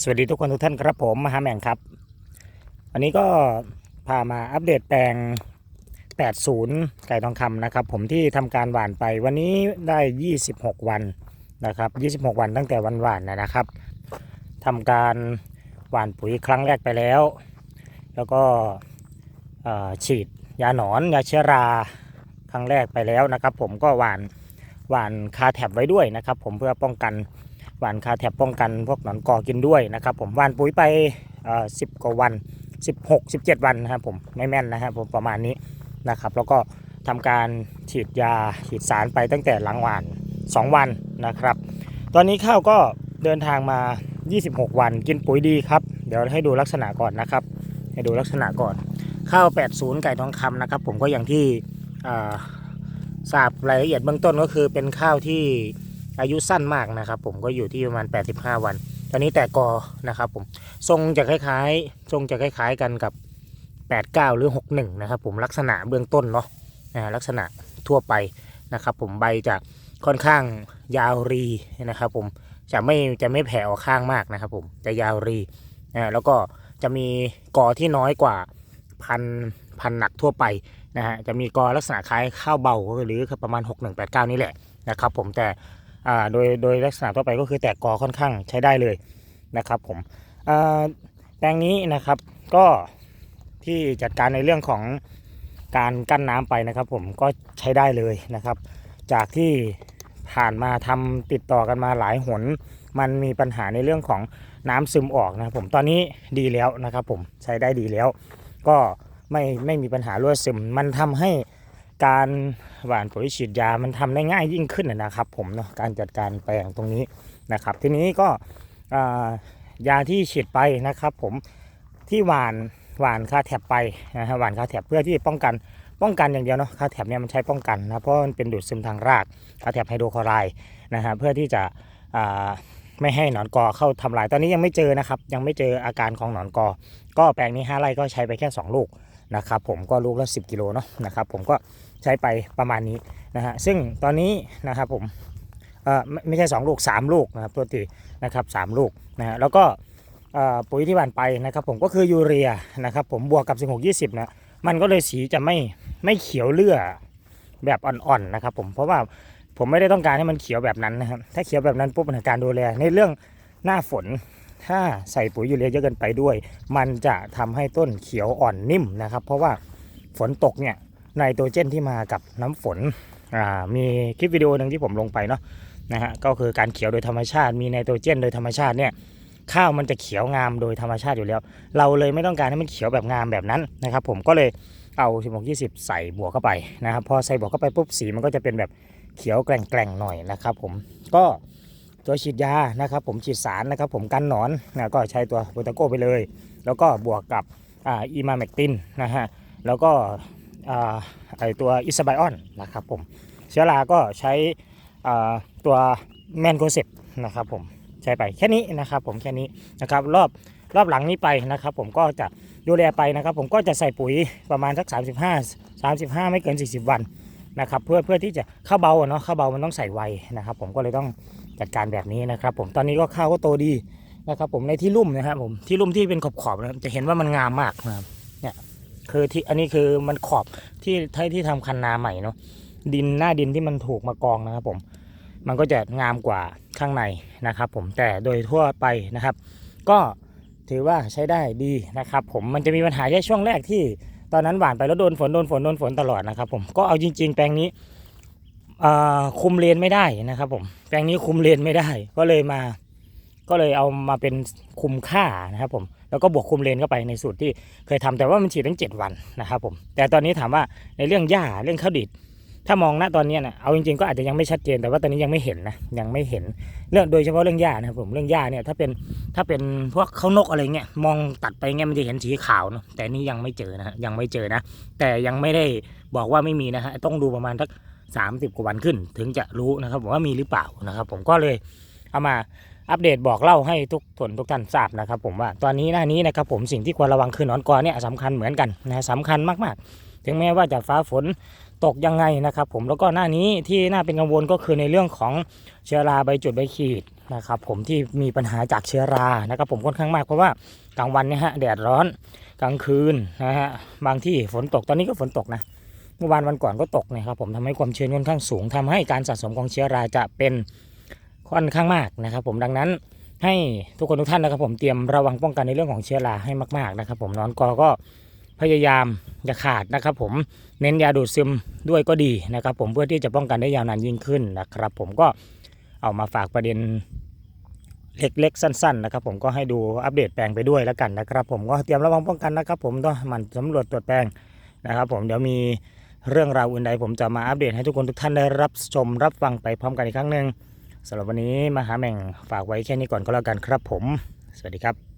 สวัสดีทุกคนทุกท่านครับผมมหาแมงครับ วันนี้ก็พามาอัปเดตแปลง 80 ไก่ทองคำนะครับ ผมที่ทำการหว่านไปวันนี้ได้ 26 วันนะครับ 26 วันตั้งแต่วันหว่านนะครับทำการหว่านปุ๋ยครั้งแรกไปแล้ว แล้วก็ฉีดยาหนอนยาเชื้อราครั้งแรกไปแล้วนะครับ ผมก็หว่านหว่านคาแท็บไว้ด้วยนะครับ ผมเพื่อป้องกัน หว่านคาแถบป้องกันพวกหนอนกอกินด้วยนะครับผมหว่านปุ๋ยไปสิบกว่าวัน 16 17 วันนะครับผมไม่แม่นนะครับผมประมาณนี้นะครับแล้วก็ทำการฉีดยาฉีดสารไปตั้งแต่หลังหว่าน 2 วันนะครับ ตอนนี้ข้าวก็เดินทางมา 26 วันกินปุ๋ยดีครับ เดี๋ยวให้ดูลักษณะก่อนนะครับ ให้ดูลักษณะก่อน ข้าว 80 ไก่ทองคำนะครับ ผมก็อย่างที่อ่าทราบรายละเอียดเบื้องต้นก็คือเป็นข้าวที่ อายุสั้นมากนะครับ ผมก็อยู่ที่ประมาณ 85 วัน ตอนนี้แต่กอนะครับ ผมทรงจะคล้ายๆ ทรงจะคล้าย ๆ กันกับ 89 หรือ 61 นะครับ ผมลักษณะเบื้องต้นเนาะลักษณะทั่วไปนะครับ ผมใบจะค่อนข้างยาวรีนะครับ ผมจะไม่จะไม่แผ่ออกข้างมากนะครับ ผมจะยาวรีอ่าแล้วก็จะมีกอที่น้อยกว่าพันพันหนักทั่วไปนะฮะจะมีกอลักษณะคล้ายข้าวเบาหรือประมาณ 6189 นี่แหละนะครับ ผมแต่ โดยโดยลักษณะทั่วไปก็คือแตกกอค่อนข้างใช้ได้เลยนะครับผมอ่าแปลงนี้นะครับก็ที่จัดการในเรื่องของการกั้นน้ำไปนะครับ ผมก็ใช้ได้เลยนะครับ จากที่ผ่านมาทำติดต่อกันมาหลายหน มันมีปัญหาในเรื่องของน้ำซึมออกนะครับผมตอนนี้ดีแล้วนะครับ ผมใช้ได้ดีแล้ว ก็ไม่ไม่มีปัญหารั่วซึม มันทำให้ การหว่านปุ๋ยฉีดยามันทำได้ง่ายยิ่งขึ้นนะครับ ผมเนาะการจัดการแปลงตรงนี้นะครับ ทีนี้ก็ยาที่ฉีดไปนะครับ ผมที่หว่านหว่านคาแถบไปนะฮะหว่านคาแถบเพื่อที่ป้องกันป้องกันอย่างเดียวเนาะคาแถบเนี่ยมันใช้ป้องกันนะเพราะมันเป็นดูดซึมทางรากคาแถบไฮโดรคลอไรด์นะฮะเพื่อที่จะไม่ให้หนอนกอเข้าทำลาย ตอนนี้ยังไม่เจอนะครับ ยังไม่เจออาการของหนอนกอ ก็แปลงนี้5ไร่ก็ใช้ไปแค่ 2 ลูก นะครับผมก็ลูกละ 10 กิโลเนาะนะครับผมก็ใช้ไปประมาณนี้นะฮะซึ่งตอนนี้นะครับผมเอ่อไม่ไม่ใช่ 2 ลูก 3 ลูกนะครับตัวตีนะครับ3ลูกนะฮะแล้วก็ปุ๋ยที่หว่านไปนะครับผมก็คือยูเรียนะครับผมบวกกับ 16 20นะมันก็เลยสีจะไม่ไม่เขียวเลือแบบอ่อนๆนะครับผมเพราะว่าผมไม่ได้ต้องการให้มันเขียวแบบนั้นนะครับถ้าเขียวแบบนั้นปุ๊บปัญหาการดูแลในเรื่องหน้าฝน ถ้าใส่ปุ๋ยยูเรียเยอะเกินไปด้วย มันจะทำให้ต้นเขียวอ่อนนิ่มนะครับ เพราะว่าฝนตกเนี่ยไนโตรเจนที่มากับน้ำฝนอ่ามีคลิปวิดีโอหนึ่งที่ผมลงไปเนาะนะฮะก็คือการเขียวโดยธรรมชาติ มีไนโตรเจนโดยธรรมชาติเนี่ยข้าวมันจะเขียวงามโดยธรรมชาติอยู่แล้ว เราเลยไม่ต้องการให้มันเขียวแบบงามแบบนั้นนะครับผมก็เลยเอา16 20 ใส่บวกเข้าไปนะครับพอใส่บวกเข้าไปปุ๊บสีมันก็จะเป็นแบบเขียวแกร่งๆหน่อยนะครับผมก็ ตัวฉีดยานะครับผมฉีดสารนะครับผมกันหนอนนะก็ใช้ตัวโบตาโกไปเลย แล้วก็บวกกับอ่าอีมาเมกตินนะฮะแล้วก็อ่าไอตัวอิสไบออนนะครับผมเชื้อราก็ใช้อ่าตัวแมนโกเซปนะครับผมใช้ไปแค่นี้นะครับผมแค่นี้นะครับรอบรอบหลังนี้ไปนะครับผมก็จะดูแลไปนะครับ ผมก็จะใส่ปุ๋ยประมาณสัก 35 35 ไม่เกิน 40 วันนะครับเพื่อเพื่อที่จะเข้าเบาเนาะเข้าเบามันต้องใส่ไวนะครับ ผมก็เลยต้อง จัดการแบบนี้นะครับ ผมตอนนี้ก็ข้าวก็โตดีนะครับ ผมในที่ลุ่มนะครับผมที่ลุ่มที่เป็นขอบขอบๆนะจะเห็นว่ามันงามมากนะครับเนี่ยคือที่อันนี้คือมันขอบที่ที่ที่ทำคันนาใหม่เนาะดินหน้าดินที่มันถูกมากองนะครับ ผมมันก็จะงามกว่าข้างในนะครับ ผมแต่โดยทั่วไปนะครับ ก็ถือว่าใช้ได้ดีนะครับ ผมมันจะมีปัญหาแค่ช่วงแรกที่ตอนนั้นหวานไปแล้วโดนฝนโดนฝนโดนฝนตลอดนะครับ ผมก็เอาจริง ๆ แปลงนี้ คุมเลนไม่ได้นะครับผมแปลงนี้คุมเลนไม่ได้ ก็เลยมา ก็เลยเอามาเป็นคุมค่านะครับผมแล้วก็บวกคุมเลนเข้าไปในสูตรที่เคยทำแต่ว่ามันฉีดตั้ง 7 วันนะครับผมแต่ตอนนี้ถามว่าในเรื่องหญ้าเรื่องข้าวดิดถ้ามองณตอนนี้นะเอาจริงๆก็อาจจะยังไม่ชัดเจนแต่ว่าตอนนี้ยังไม่เห็นนะยังไม่เห็นเรื่องโดยเฉพาะเรื่องหญ้านะครับผมเรื่องหญ้าเนี่ยถ้าเป็นถ้าเป็นพวกข้าวนกอะไรเงี้ยมองตัดไปเงี้ยมันจะเห็นสีขาวเนาะแต่นี่ยังไม่เจอนะฮะยังไม่เจอนะ แต่ยังไม่ได้บอกว่าไม่มีนะฮะต้องดูประมาณสัก 30 กว่าวันขึ้น ถึงจะรู้นะครับผมว่ามีหรือเปล่านะครับ ผมก็เลยเอามาอัปเดตบอกเล่าให้ทุกทนทุกท่านทราบนะครับ ผมว่าตอนนี้หน้านี้นะครับผมสิ่งที่ควรระวังคือนอนกอเนี่ยสำคัญเหมือนกันนะฮะสำคัญมากๆ ถึงแม้ว่าจะฟ้าฝนตกยังไงนะครับ ผมแล้วก็หน้านี้ที่น่าเป็นกังวลก็คือในเรื่องของเชื้อราใบจุดใบขีดนะครับผมที่มีปัญหาจากเชื้อรานะครับ ผมค่อนข้างมากเพราะว่ากลางวันเนี่ยฮะแดดร้อนกลางคืนนะฮะบางที่ฝนตกตอนนี้ก็ฝนตกนะ เมื่อวานวันก่อนก็ตกนะครับผมทำให้ความชื้นค่อนข้างสูงทำให้การสะสมของเชื้อราจะเป็นค่อนข้างมากนะครับผมดังนั้นให้ทุกคนทุกท่านนะครับ ผมเตรียมระวังป้องกันในเรื่องของเชื้อราให้มาก ๆนะครับ ผมนอนกอก็พยายามอย่าขาดนะครับ ผมเน้นยาดูดซึมด้วยก็ดีนะครับ ผมเพื่อที่จะป้องกันได้ยาวนานยิ่งขึ้นนะครับ ผมก็เอามาฝากประเด็นเล็กๆสั้น ๆ นะครับ ผมก็ให้ดูอัปเดตแปลงไปด้วยแล้วกันนะครับ ผมก็เตรียมระวังป้องกันนะครับ ผมต้องหมันสำรวจตรวจแปลงนะครับ ผมเดี๋ยวมี เรื่องราวอื่นใดผมจะมาอัปเดตให้ทุกคนทุกท่านได้รับชมรับฟังไปพร้อมกันอีกครั้งหนึ่งสำหรับวันนี้มหาแม่งฝากไว้แค่นี้ก่อนก็แล้วกันครับผม สวัสดีครับ